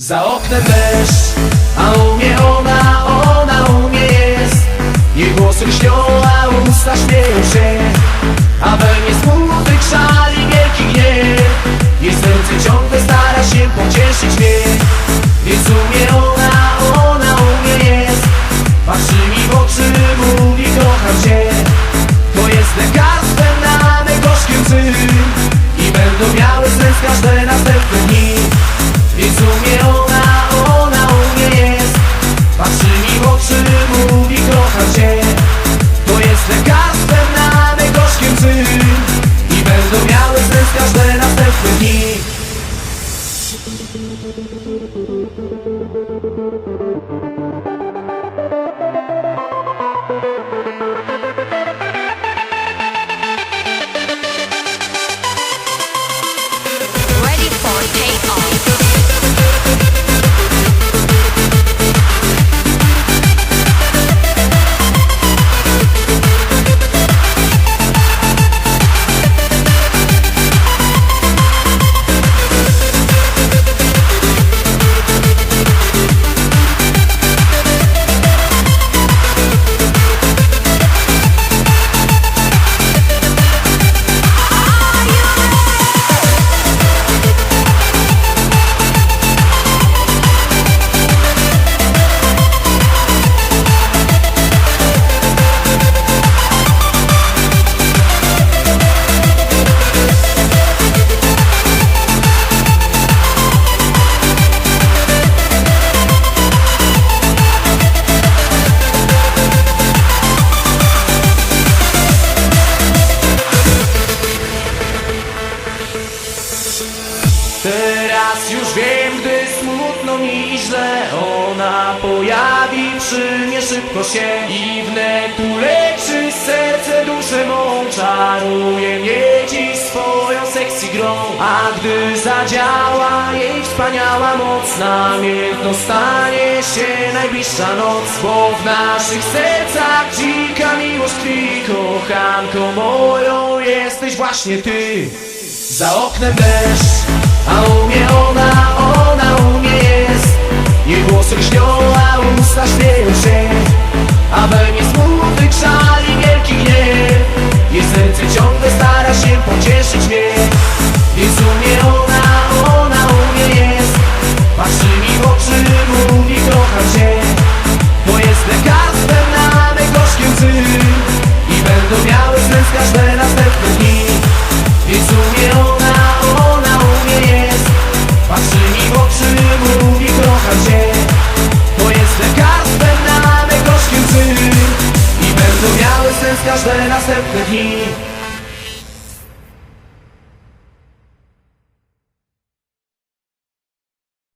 Za oknem deszcz, a u mnie ona, Thank you. Teraz już wiem, gdy smutno mi i źle. Ona pojawi przy mnie szybko się I wnet uleczy serce duszę mą. Czaruje mnie dziś swoją sekcji grą. A gdy zadziała jej wspaniała moc Namiętno stanie się najbliższa noc. Bo w naszych sercach dzika miłość tkwi. Kochanko moją jesteś właśnie ty za oknem deszcz, a u mnie ona, ona u mnie jest. Jej głosy lśnią, a usta śmieją się. A we mnie smutek szali wielki gniew. Jej serce ciągle stara się pocieszyć mnie. Więc u mnie ona każde następne dni